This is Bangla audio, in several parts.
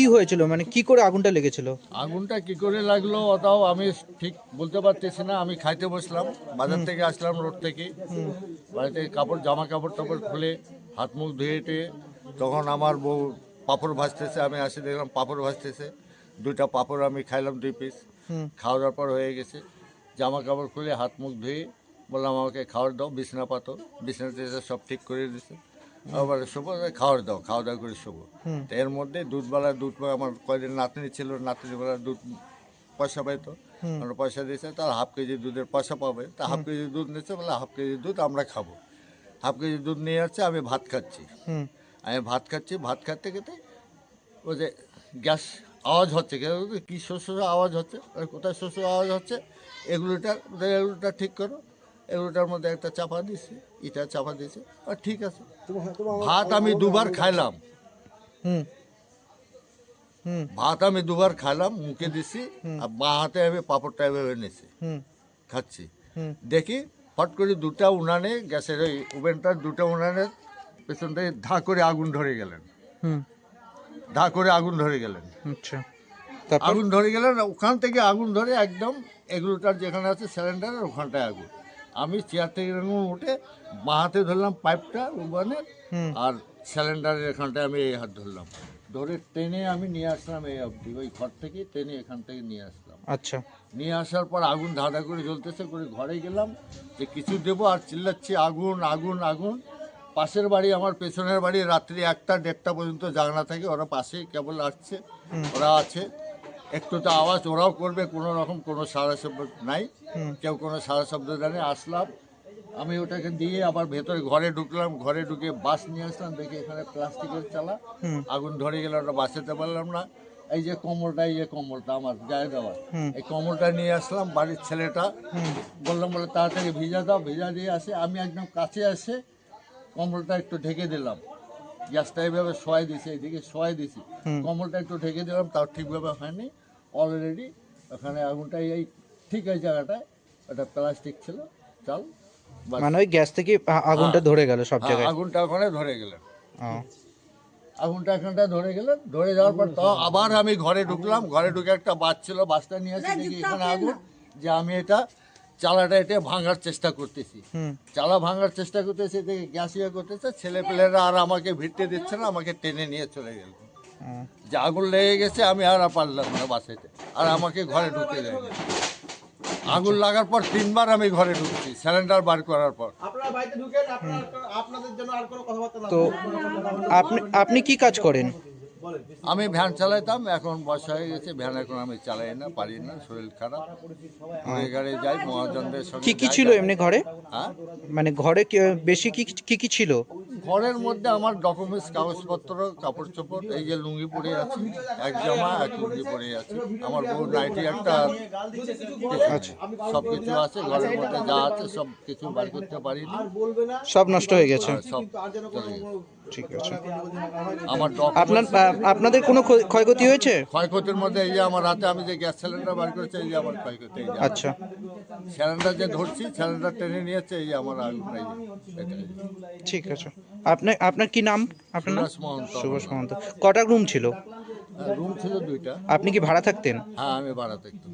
কি হয়েছিল? মানে কি করে আগুনটা লেগেছিল? আগুনটা কি করে লাগল ওটাও আমি ঠিক বলতে পারতেছি না। আমি খাইতে বসলাম বাজার থেকে আসলাম রোড থেকে। বাড়িতে কাপড় জামা কাপড় টাপড় খুলে হাত মুখ ধুয়ে টুয়ে তখন আমার বউ পাপড় ভাজতেছে আমি আসি দেখলাম পাপড় ভাজতেছে। দুইটা পাঁপড় আমি খাইলাম দুই পিস খাওয়া দাওয়ার পর হয়ে গেছে। জামা কাপড় খুলে হাত মুখ ধুয়ে বললাম আমাকে খাওয়ার দাও বিছনা পাতো বিছনাতে এসে সব ঠিক করে দিছে। আবার শোবো খাওয়ার দাও খাওয়া দাওয়া করে শোবো। তো এর মধ্যে দুধবেলা দুধ আমার কয়দিন নাতনি ছিল নাতনিবেলা দুধ পয়সা পাইতো। আমরা পয়সা দিয়েছে তার হাফ কেজি দুধের পয়সা পাবে। তা হাফ কেজি দুধ নিচ্ছে বলে হাফ কেজি দুধ আমরা খাব। হাফ কেজি দুধ নিয়ে যাচ্ছে আমি ভাত খাচ্ছি। আমি ভাত খাচ্ছি ভাত খাতে খেতে ওই যে গ্যাস আওয়াজ হচ্ছে কি শস্য আওয়াজ হচ্ছে? কোথায় শস্য আওয়াজ হচ্ছে? এগুলোটা এগুলোটা ঠিক করো। এগুলোটার মধ্যে একটা চাপা দিছি এটা চাপা দিয়েছে। আর ঠিক আছে। ভাত আমি দুবার খাইলাম। হুম। হুম। ভাত আমি দুবার খাইলাম মুখে দিছি আর বাঁ হাতে আমি পাপড়টা এভাবে নিছি। হুম। খাচ্ছি। হুম। দেখি ফট করে দুটা উনানে গ্যাসের ওই ওভেনটার দুটো উনানের পেছন থেকে ধা করে আগুন ধরে গেলেন। হুম। ধা করে আগুন ধরে গেলেন। আচ্ছা। আগুন ধরে গেলেন ওখান থেকে আগুন ধরে একদম এগুলোটার যেখানে আছে সিলিন্ডারের ওখানটায় আগুন। আমি চেয়ার থেকে এরকম উঠে বাঁ হাতে ধরলাম পাইপটা উবানের হুম। আর সিলিন্ডারের এখানটায় আমি এই হাত ধরলাম। ধরে টেনে আমি নিয়ে আসলাম এই অবধি ওই ঘর থেকে টেনে এখান থেকে নিয়ে আসলাম। আচ্ছা। নিয়ে আসার পর আগুন ধাঁধা করে জ্বলতেছে করে ঘরে গেলাম। যে কিছু দেবো আর চিল্লাচ্ছি আগুন আগুন আগুন। পাশের বাড়ি আমার পেছনের বাড়ি রাত্রি একটা দেড়টা পর্যন্ত জাগনা থাকে ওরা পাশেই কেবল আসছে ওরা আছে। একটু তো আওয়াজ ওরাও করবে কোনো রকম কোনো সারা শব্দ নাই। কেউ কোনো সারা শব্দ জানে আসলাম। আমি ওটাকে দিয়ে আবার ভেতরে ঘরে ঢুকলাম ঘরে ঢুকে বাস নিয়ে আসলাম দেখি এখানে প্লাস্টিকের চালা। আগুন ধরে গেলে ওটা বাঁচাতে পারলাম না। এই যে কম্বলটা এই যে কম্বলটা আমার গায়ে দেওয়া। এই কম্বলটা নিয়ে আসলাম বাড়ির ছেলেটা। বললাম বলে তাড়াতাড়ি ভিজা দাও ভিজা দিয়ে আসে। আমি একদম কাছে আসে কম্বলটা একটু ঢেকে দিলাম। গ্যাসটা এইভাবে শোয়াই দিছি এইদিকে শোয়াই দিছি। হুম। কম্বলটা একটু ঢেকে দিলাম তাও ঠিকভাবে হয়নি। অলরেডি ওখানে আগুনটা এই ঠিক এই জায়গাটায় ওটা প্লাস্টিক ছিল চাল মানে ওই গ্যাস থেকে আগুনটা ধরে গেল সব হ্যাঁ, জায়গায়? আগুনটা ওখানে ধরে গেলেন ও, আগুনটা এখানটা ধরে গেলেন ধরে যাওয়ার পর তাও আবার আমি ঘরে ঢুকলাম ঘরে ঢুকে একটা বাস ছিল বাসটা নিয়ে আসি দেখি এখানে আগুন যে আমি এটা চালাটা এটা ভাঙার চেষ্টা করতেছি। চালা ভাঙার চেষ্টা করতেছি দেখি গ্যাস ইয়ে করতেছে ছেলেপেলেরা আর আমাকে ভিড়তে দিচ্ছে না আমাকে টেনে নিয়ে চলে গেল। যে আগুন লেগে গেছে আমি আর পারলাম না বাসাইতে আর আমাকে ঘরে ঢুকতে দেয় আগুন লাগার পর তিনবার আমি ঘরে ঢুকছি সিলিন্ডার বার করার পর। আপনারা বাড়িতে ঢুকেন আপনার আপনাদের জন্য আর কোনো কথাবার্তা না। তো আপনি আপনি কি কাজ করেন? আমি ভ্যান চালাইতাম এখন বয়স হয়ে গেছে ভ্যান এখন আমি চালাই না পারি না শরীর খারাপ। ঘুরে গাড়ি যাই মহাজনদের সঙ্গে কি কি ছিল এমনি ঘরে? হ্যাঁ? মানে ঘরে কি- বেশি কি কি কি ছিল? ঘরের মধ্যে আমার ডকুমেন্টস কাগজপত্র কাপড় চোপড় এই যে লুঙ্গি পরে আছে এক জামা এক লুঙ্গি পরে আছে। আমার বউ নাইটি একটা আচ্ছা। সব কিছু আছে ঘরের মধ্যে যা আছে সব কিছু বার করতে পারিনি সব নষ্ট হয়ে গেছে। সব। ঠিক আছে। আমার আপনার আপনাদের কোনো ক্ষয়- ক্ষয়ক্ষতি হয়েছে? ক্ষয়ক্ষতির মধ্যে এই যে আমার হাতে আমি যে গ্যাস সিলিন্ডার বার করেছি এই যে আমার ক্ষয়ক্ষতি আচ্ছা। সিলিন্ডার যে ধরছি সিলিন্ডার টেনে নিয়েছে এই যে আমার ঠিক আছে। আপনার আপনার কি নাম? আপনার নাম? সুভাষ মহন্ত। সুভাষ মহন্ত। কটা রুম ছিল? রুম ছিল দুইটা। আপনি কি ভাড়া থাকতেন? হ্যাঁ আমি বাড়াতে একটু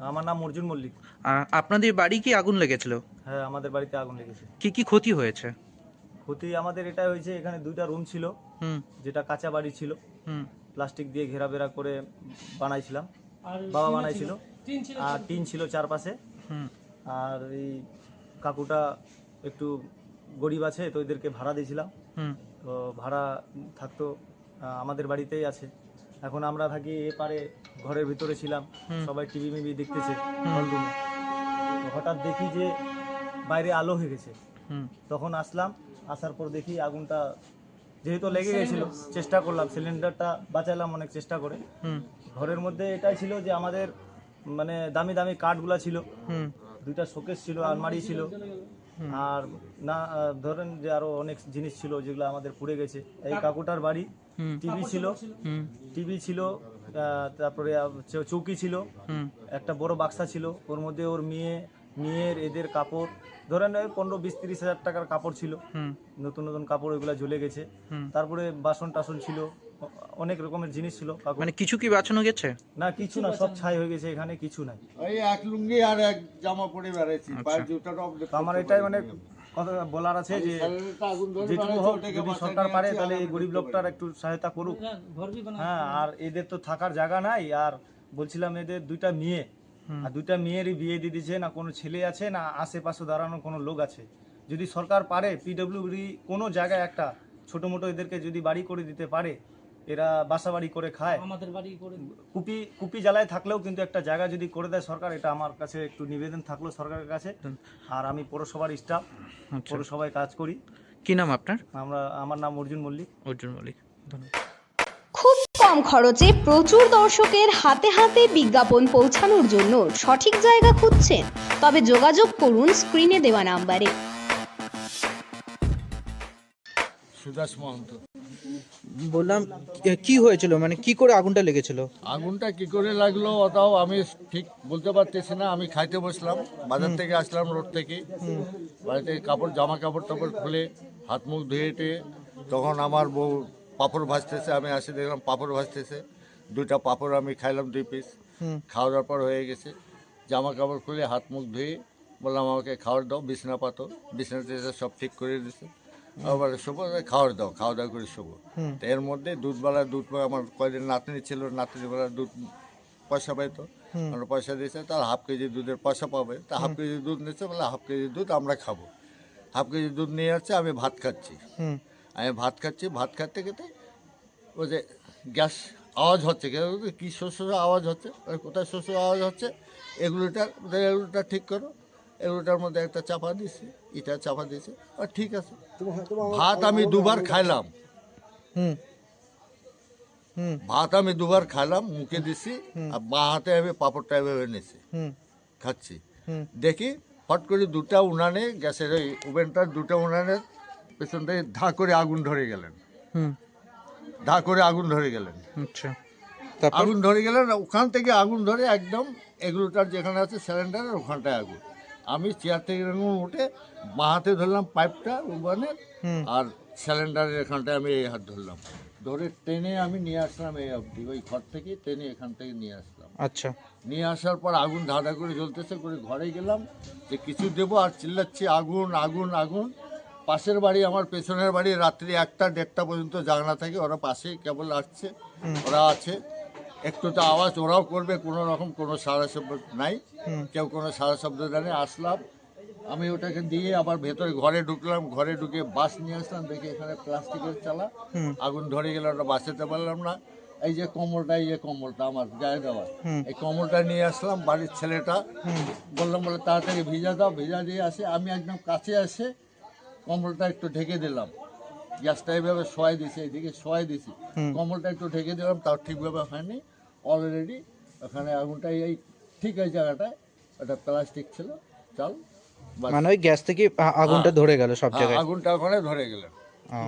আমার নাম অর্জুন মল্লিক। আপনাদের বাড়ি কি আগুন লেগেছিল? হ্যাঁ আমাদের বাড়িতে আগুন লেগেছে। কি কি ক্ষতি হয়েছে? ক্ষতি আমাদের এটা হয়েছে এখানে দুইটা রুম ছিল। হুম। যেটা কাঁচা বাড়ি ছিল। হুম। প্লাস্টিক দিয়ে ঘেরা ঘেরাবেরা করে বানাইছিলাম। বাবা বানাইছিল। আর টিন ছিল চারপাশে। আর এই কাকুটা একটু গরিব আছে তো এদেরকে ভাড়া দিয়েছিলাম। তো ভাড়া থাকতো আমাদের বাড়িতেই আছে। এখন আমরা থাকি এপারে ঘরের ভিতরে ছিলাম। সবাই টিভি মিভি দেখতেছে হলরুমে হঠাৎ দেখি যে বাইরে আলো হয়ে গেছে। হুম। তখন আসলাম আসার পর দেখি আগুনটা যেহেতু লেগে গেছিল চেষ্টা করলাম সিলিন্ডারটা বাঁচালাম অনেক চেষ্টা করে। হুম। ঘরের মধ্যে এটাই ছিল যে আমাদের মানে দামি দামি কাঠগুলা ছিল। হুম। দুইটা শোকেস ছিল আলমারি ছিল। আর না ধরেন যে আরও অনেক জিনিস ছিল যেগুলো আমাদের পুড়ে গেছে। এই কাকুটার বাড়ি টিভি ছিল। টিভি ছিল তারপরে চৌকি ছিল। একটা বড় বাক্সা ছিল। ওর মধ্যে ওর মেয়ে মেয়ের এদের কাপড় ধরেন ওই পনেরো বিশ তিরিশ হাজার টাকার কাপড় ছিল। হুম। নতুন নতুন কাপড় ওইগুলো জ্বলে গেছে। হুম। তারপরে বাসন টাসন ছিল অনেক রকমের জিনিস ছিল। মানে কিছু কি বাঁচানো গেছে? না কিছু না সব ছাই হয়ে গেছে এখানে কিছু নাই। ওই এক লুঙ্গি আর এক জামা পরে বেড়াইছি পায়ের তো আমার এটাই মানে কথা বলার আছে যে যেটুকু হোক যদি সরকার পারে তাহলে এই গরিব লোকটার একটু সহায়তা করুক। হ্যাঁ আর এদের তো থাকার জায়গা নাই আর বলছিলাম এদের দুইটা মেয়ে আর দুইটা মেয়েরই বিয়ে দিয়ে দিয়েছে না কোনো ছেলে আছে না আশেপাশে দাঁড়ানো কোনো লোক আছে। যদি সরকার পারে পিডব্লিউডি কোনো জায়গায় একটা ছোট মোটো এদেরকে যদি বাড়ি করে দিতে পারে এরা বাসা বাড়ি করে খায়। আমাদের বাড়ি করে কুপি কুপি জ্বালায় থাকলেও কিন্তু একটা জায়গা যদি করে দেয় সরকার এটা আমার কাছে একটু নিবেদন থাকল সরকারের কাছে। আর আমি পৌরসভার স্টাফ আচ্ছা। পৌরসভায় কাজ করি। কি নাম আপনার? আমরা আমার নাম অর্জুন মল্লিক। অর্জুন মল্লিক ধন্যবাদ। কম খরচে প্রচুর দর্শকের হাতে হাতে বিজ্ঞাপন পৌঁছানোর জন্য সঠিক জায়গা খুঁজছেন। তবে যোগাযোগ করুন স্ক্রিনে দেওয়া নাম্বারে। সুদাস মহন্ত। বললাম কি হয়েছিল? মানে কি করে আগুনটা লেগেছিল? আগুনটা কি করে লাগল ওটাও আমি ঠিক বলতে পারতেছি না। আমি খাইতে বসলাম বাজার থেকে আসলাম রোড থেকে। বাড়িতে কাপড় জামা কাপড় টাপড় খুলে হাত মুখ ধুয়ে টুয়ে তখন আমার বউ পাঁপড় ভাজতেছে আমি আসে দেখলাম পাপড় ভাজতেছে দুইটা পাঁপড় আমি খাইলাম দুই পিস খাওয়া দাওয়ার পর হয়ে গেছে জামা কাপড় খুলে হাত মুখ ধুয়ে বললাম আমাকে খাওয়ার দাও বিছনা পাতো বিছনাতে এসে সব ঠিক করে দিছে। আবার শোবো খাওয়ার দাও খাওয়া দাওয়া করে শোবো। এর মধ্যে দুধবেলা দুধ আমার কয়েকদিন নাতনি ছিল নাতনিবেলা দুধ পয়সা পাইতো। আমরা পয়সা দিয়েছে তার হাফ কেজি দুধের পয়সা পাবে। তা হাফ কেজি দুধ নিচ্ছে বলে হাফ কেজি দুধ আমরা খাব। হাফ কেজি দুধ নিয়ে যাচ্ছে আমি ভাত খাচ্ছি। আমি ভাত খাচ্ছি ভাত খাতে খেতে ওই যে গ্যাস আওয়াজ হচ্ছে কি শস্য আওয়াজ হচ্ছে? কোথায় শস্য আওয়াজ হচ্ছে? এগুলোটার এগুলোটা ঠিক করো। এগুলোটার মধ্যে একটা চাপা দিছি এটা চাপা দিয়েছে আর ঠিক আছে। ভাত আমি দুবার খাইলাম। হুম। হুম। ভাত আমি দুবার খাইলাম মুখে দিছি আর বাঁ হাতে আমি পাপড়টা এভাবে নিছি হুম। খাচ্ছি। দেখি ফট করে দুটা উনানে গ্যাসের ওই ওভেনটার দুটা উনানের পেছন থেকে ধা করে আগুন ধরে গেলেন। হুম। ধা করে আগুন ধরে গেলেন। আচ্ছা। তারপর? আগুন ধরে গেলেন ওখান থেকে আগুন ধরে একদম এগুলোটার যেখানে আছে সিলিন্ডারের ওখানটায় আগুন। আমি চেয়ার থেকে এরকম উঠে বাঁ হাতে ধরলাম পাইপটা উবানের হুম। আর সিলিন্ডারের এখানটায় আমি এই হাত ধরলাম। ধরে টেনে আমি নিয়ে আসলাম এই অবধি ওই ঘর থেকে টেনে এখান থেকে নিয়ে আসলাম। আচ্ছা। নিয়ে আসার পর আগুন ধাঁধা করে জ্বলতেছে করে ঘরে গেলাম যে কিছু দেবো আর চিল্লাচ্ছি আগুন আগুন আগুন। পাশের বাড়ি আমার পেছনের বাড়ি রাত্রি একটা দেড়টা পর্যন্ত জাগনা থাকে ওরা পাশেই কেবল আসছে ওরা আছে। একটু তো আওয়াজ ওরাও করবে কোনো রকম কোনো সারা শব্দ নাই। কেউ কোনো সারা শব্দ জানে আসলাম। আমি ওটাকে দিয়ে আবার ভেতরে ঘরে ঢুকলাম ঘরে ঢুকে বাস নিয়ে আসলাম দেখি এখানে প্লাস্টিকের চালা আগুন ধরে গেলে ওটা বাঁচাতে পারলাম না। এই যে কম্বলটা এই যে কম্বলটা আমার গায়ে দেওয়া। এই কম্বলটা নিয়ে আসলাম বাড়ির ছেলেটা। বললাম বলে তাড়াতাড়ি ভিজা দাও ভিজা দিয়ে আসে। আমি একদম কাছে আসে কম্বলটা একটু ঢেকে দিলাম। গ্যাসটা এইভাবে শোয়াই দিছি এইদিকে শোয়াই দিছি। কম্বলটা একটু ঢেকে দিলাম তাও ঠিকভাবে হয়নি। অলরেডি ওখানে আগুনটা এই ঠিক এই জায়গাটায় ওটা প্লাস্টিক ছিল। চাল। মানে ওই গ্যাস থেকে আগুনটা ধরে গেল সব হ্যাঁ, জায়গায়? আগুনটা ওখানে ধরে গেলেন ও,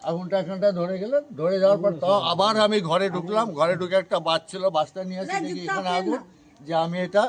আগুনটা এখানটা ধরে গেলেন ধরে যাওয়ার পর তাও আবার আমি ঘরে ঢুকলাম। ঘরে ঢুকে একটা বাস ছিল বাসটা নিয়ে আসি এখানে আগুন। যে আমি এটা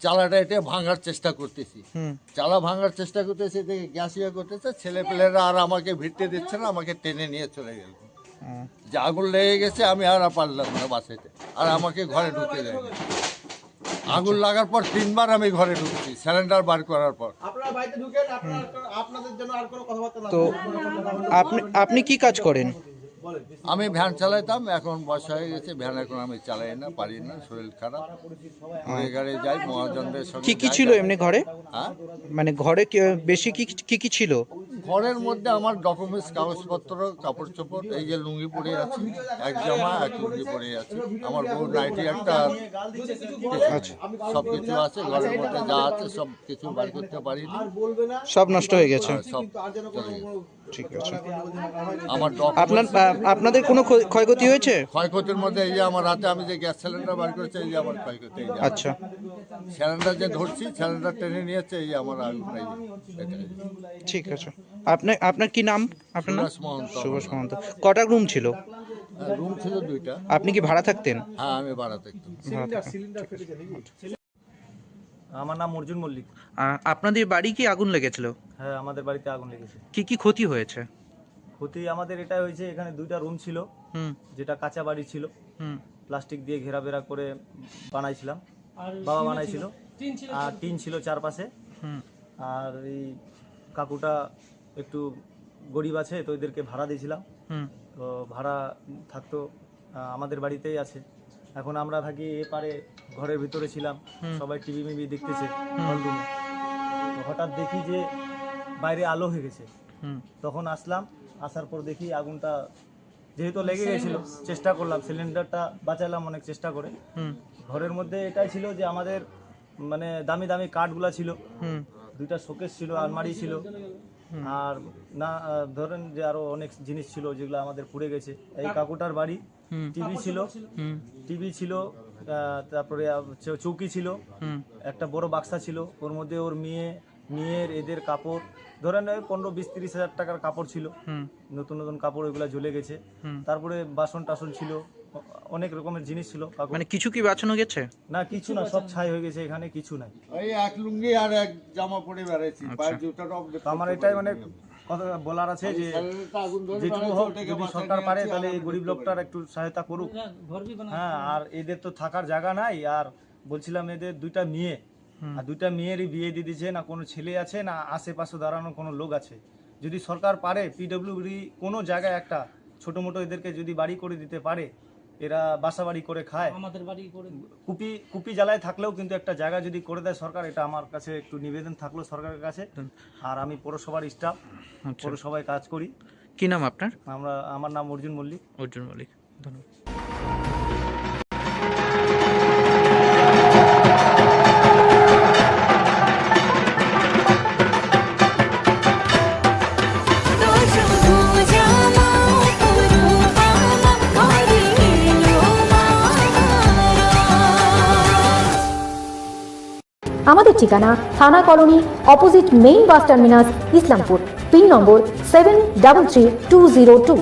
চালাটা এটা ভাঙার চেষ্টা করতেছি। হুম। চালা ভাঙার চেষ্টা করতেছি দেখি গ্যাস ইয়ে করতেছে ছেলে পেলেরা আর আমাকে ভিড়তে দিচ্ছে না আমাকে টেনে নিয়ে চলে গেল। যে আগুন লেগে গেছে আমি আর পারলাম না বাসাইতে আর আমাকে ঘরে ঢুকতে দেয়নি। আগুন লাগার পর তিনবার আমি ঘরে ঢুকছি সিলিন্ডার বার করার পর। আপনারা বাড়িতে ঢুকেন আপনার আপনাদের জন্য আর কোনো কথাবার্তা না। তো আপনি আপনি কি কাজ করেন? আমি ভ্যান চালাইতাম এখন বয়স হয়ে গেছে ভ্যান এখন আমি চালাই না পারি না শরীর খারাপ। ঘুরে যাই মহাজনদের সঙ্গে কি কি যাই। ছিল এমনি ঘরে? হ্যাঁ? মানে ঘরে কি- বেশি কি কি কি ছিল? ঘরের মধ্যে আমার ডকুমেন্টস কাগজপত্র কাপড় চোপড় এই যে লুঙ্গি পরে আছি এক জামা এক লুঙ্গি পরে আছি আমার বউ নাইটি একটা আচ্ছা। সব কিছু আছে ঘরের মধ্যে যা আছে সব কিছু বার করতে পারিনি। না সব নষ্ট হয়ে গেছে। সব চলে গেছে। ঠিক আছে। আমার আপনার আপনাদের কোনো ক্ষয়- ক্ষয়ক্ষতি হয়েছে? ক্ষয়ক্ষতির মধ্যে এই যে আমার হাতে আমি যে গ্যাস সিলিন্ডার বার করেছি এই যে আমার ক্ষয়ক্ষতি আচ্ছা। সিলিন্ডার যে ধরছি সিলিন্ডার টেনে নিয়েছে এই যে আমার আগুন। ঠিক আছে। আপনার আপনার কি নাম? আপনার নাম? সুভাষ মহন্ত। কটা রুম ছিল? রুম ছিল দুইটা। আপনি কি ভাড়া থাকতেন? হ্যাঁ আমি ভাড়া থাকতাম। আমার নাম অর্জুন মল্লিক। আপনাদের বাড়ি কি আগুন লেগেছিল? হ্যাঁ আমাদের বাড়িতে আগুন লেগেছে। কি কি ক্ষতি হয়েছে? ক্ষতি আমাদের এটা হয়েছে এখানে দুইটা রুম ছিল। হুম। যেটা কাঁচা বাড়ি ছিল। হুম। প্লাস্টিক দিয়ে ঘেরাবেরা করে বানাইছিলাম। বাবা বানাইছিল। আর টিন ছিল চারপাশে। আর এই কাকুটা একটু গরিব আছে তো এদেরকে ভাড়া দিয়েছিলাম। তো ভাড়া থাকতো আমাদের বাড়িতেই আছে। এখন আমরা থাকি এপারে ঘরের ভিতরে ছিলাম। সবাই টিভি মিভি দেখতেছে হলরুমে। হঠাৎ দেখি যে বাইরে আলো হয়ে গেছে। হুম। তখন আসলাম আসার পর দেখি আগুনটা যেহেতু লেগে গেছিল চেষ্টা করলাম সিলিন্ডারটা বাঁচালাম অনেক চেষ্টা করে। হুম। ঘরের মধ্যে এটাই ছিল যে আমাদের মানে দামি দামি কাঠগুলা ছিল। হুম। দুইটা শোকেস ছিল আলমারি ছিল। আর না ধরেন যে আরও অনেক জিনিস ছিল যেগুলো আমাদের পুড়ে গেছে। এই কাকুটার বাড়ি হুম। টিভি ছিল। টিভি ছিল তারপরে চৌকি ছিল। একটা বড় বাক্সা ছিল ওর মধ্যে ওর মেয়ে মেয়ের এদের কাপড় ধরেন ওই পনেরো বিশ তিরিশ হাজার টাকার কাপড় ছিল। হুম। নতুন নতুন কাপড় ওইগুলো জ্বলে গেছে। হুম। তারপরে বাসন টাসন ছিল অনেক রকমের জিনিস ছিল। মানে কিছু কি বাঁচানো গেছে? না কিছু না সব ছাই হয়ে গেছে এখানে কিছু নাই। ওই এক লুঙ্গি আর এক জামা পরে বেড়াইছি তো আমার এটাই মানে কথা বলার আছে যে যেটুকু হোক যদি সরকার পারে তাহলে এই গরিব লোকটার একটু সহায়তা করুক। হ্যাঁ আর এদের তো থাকার জায়গা নাই আর বলছিলাম এদের দুইটা মেয়ে আর দুইটা মেয়েরই বিয়ে দিয়ে দিয়েছে না কোনো ছেলে আছে না আশেপাশে দাঁড়ানো কোনো লোক আছে। যদি সরকার পারে পিডব্লিউডি কোনো জায়গায় একটা ছোট মোটো এদেরকে যদি বাড়ি করে দিতে পারে এরা বাসা বাড়ি করে খায়। আমাদের বাড়ি করে কুপি কুপি জ্বালায় থাকলেও কিন্তু একটা জায়গা যদি করে দেয় সরকার এটা আমার কাছে একটু নিবেদন থাকল সরকারের কাছে। আর আমি পৌরসভার স্টাফ আচ্ছা। পৌরসভায় কাজ করি। কি নাম আপনার? আমরা আমার নাম অর্জুন মল্লিক। অর্জুন মল্লিক ধন্যবাদ। আমাদের ঠিকানা থানা colony opposite main bus terminus Islampur, pin number seven double three two zero two